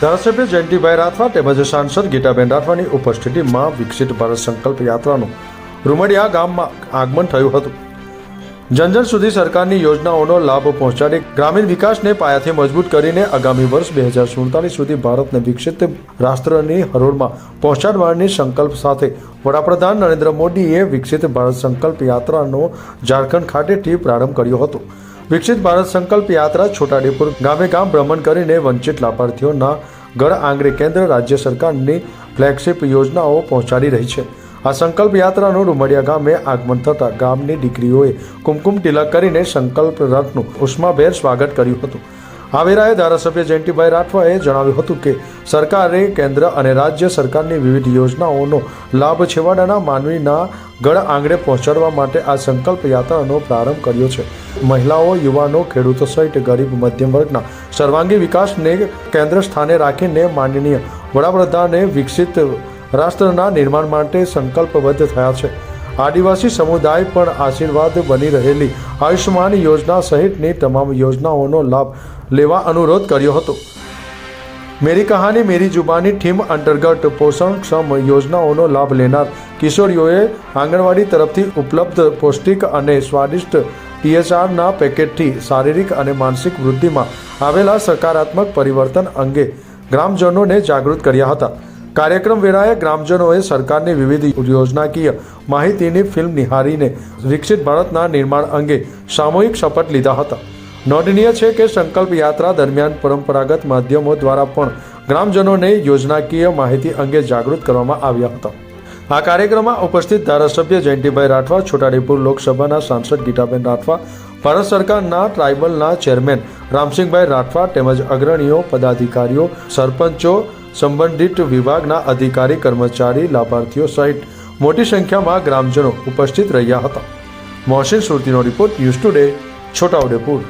ધારાસભ્ય જયંતિભાઈ રાઠવા તેમજ સાંસદ ગીતાબેન રાઠવાની ઉપસ્થિતિમાં વિકસિત ભારત સંકલ્પ યાત્રાનું રૂમડિયા ગામમાં આગમન થયું હતું. જનજન સુધી સરકારની યોજનાઓનો લાભ પહોંચાડી ગ્રામીણ વિકાસને પાયાથી મજબૂત કરીને આગામી વર્ષ બે હજાર સુડતાલીસ સુધી ભારતને વિકસિત રાષ્ટ્રની હરોળમાં પહોંચાડવાની સંકલ્પ સાથે વડાપ્રધાન નરેન્દ્ર મોદીએ વિકસિત ભારત સંકલ્પ યાત્રાનો ઝારખંડ ખાતેથી પ્રારંભ કર્યો હતો. વિકસિત ભારત સંકલ્પ યાત્રા છોટાડીપુર ગામે ગામ ભ્રમણ કરીને વંચિત લાભાર્થીઓના ઘર આંગણે કેન્દ્ર રાજ્ય સરકારની ફ્લેગશિપ યોજનાઓ પહોંચાડી રહી છે. આ સંકલ્પ યાત્રાનું રૂમડિયા ગામે આગમન થતાં ગામની દીકરીઓએ કુમકુમ તિલક કરીને સંકલ્પ રથનું ઉષ્માભેર સ્વાગત કર્યું હતું. આ વેળાએ ધારાસભ્ય જયંતિભાઈ રાઠવાએ જણાવ્યું હતું કે સરકારે કેન્દ્ર અને રાજ્ય સરકારની વિવિધ યોજનાઓનો લાભ છેવાડાના માનવીના ગળ આંગણે પહોંચાડવા માટે આ સંકલ્પ યાત્રાનો પ્રારંભ કર્યો છે. મહિલાઓ, યુવાનો, ખેડૂતો સહિત ગરીબ મધ્યમ વર્ગના સર્વાંગી વિકાસને કેન્દ્ર સ્થાને રાખીને માનનીય વડાપ્રધાને વિકસિત રાષ્ટ્રના નિર્માણ માટે સંકલ્પબદ્ધ થયા છે. આદિવાસી સમુદાય પણ આશીર્વાદ બની રહેલી આયુષ્માન યોજના સહિતની તમામ યોજનાઓનો લાભ લેવા અનુરોધ કર્યો હતો. મેરી કહાની, મેરી જુબાની થીમ અંતર્ગત પોષણક્ષમ યોજનાઓનો લાભ લેનાર કિશોરીઓએ આંગણવાડી તરફથી ઉપલબ્ધ પૌષ્ટિક અને સ્વાદિષ્ટ ટીએચઆરના પેકેટથી શારીરિક અને માનસિક વૃદ્ધિમાં આવેલા સકારાત્મક પરિવર્તન અંગે ગ્રામજનોને જાગૃત કર્યા હતા. કાર્યક્રમ વેળાએ ગ્રામજનોએ સરકારની વિવિધ યોજનાકીય માહિતીની ફિલ્મ નિહારીને વિકસિત ભારતના નિર્માણ અંગે સામૂહિક શપથ લીધા હતા. નોંધનીય છે કે સંકલ્પ યાત્રા દરમિયાન પરંપરાગત માધ્યમો દ્વારા પણ ગ્રામજનોને યોજનાકીય માહિતી અંગે જાગૃત કરવામાં આવ્યા હતા. આ કાર્યક્રમમાં ઉપસ્થિત ધારાસભ્ય જયંતિભાઈ રાઠવા છોટાડીપુર લોકસભાના સાંસદ ગીતાબેન રાઠવા, ભારત સરકારના ટ્રાઇબલના ચેરમેન રામસિંહભાઈ રાઠવા તેમજ અગ્રણીઓ, પદાધિકારીઓ, સરપંચો સંબંધિત વિભાગના અધિકારી, કર્મચારી, લાભાર્થીઓ સહિત મોટી સંખ્યામાં ગ્રામજનો ઉપસ્થિત રહ્યા હતા. મોહસિન સુરતીનો રિપોર્ટ ન્યૂઝ ટુડે છોટાઉદેપુર